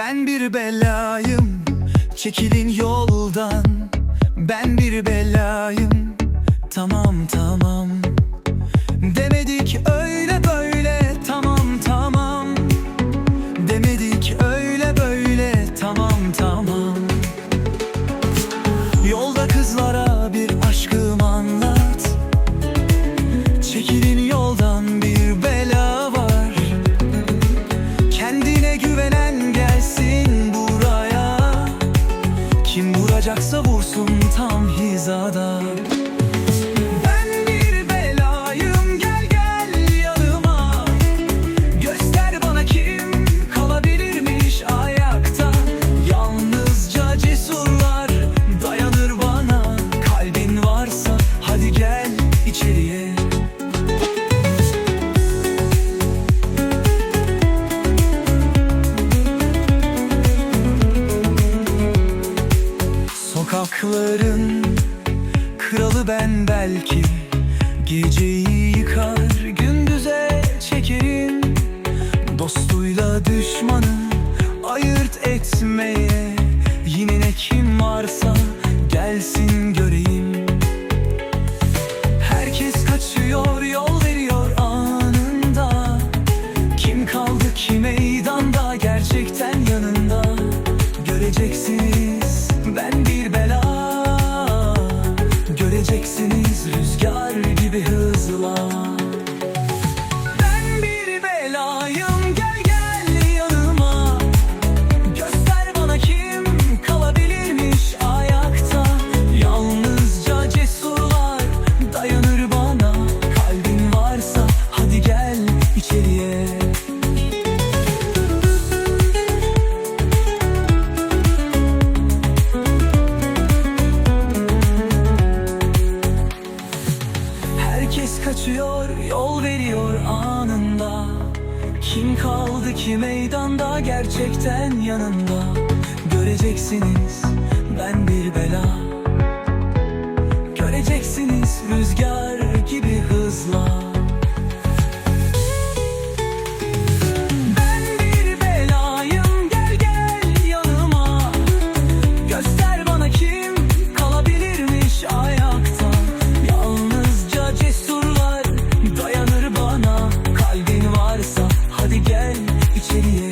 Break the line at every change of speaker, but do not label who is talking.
Ben bir belayım Çekilin yoldan. Ben bir belayım Tamam tamam. Demedik vuracaksa vursun tam hizada Sokakların kralı ben belki. Geceyi yıkar gündüze çekerim. Dostuyla düşmanı ayırt etmeye. Yine ne kim varsa gelsin göreyim. Herkes kaçıyor yol veriyor anında. Kim kaldı ki meydanda gerçekten yanında. Göreceksiniz gibi hızla Ben bir belayım gel gel yanıma. Göster bana kim kalabilirmiş ayakta. Yalnızca cesurlar dayanır bana. Kalbin varsa hadi gel içeriye Herkes kaçıyor, yol veriyor anında. Kim kaldı ki meydanda gerçekten yanında? Göreceksiniz ben bir bela 今夜。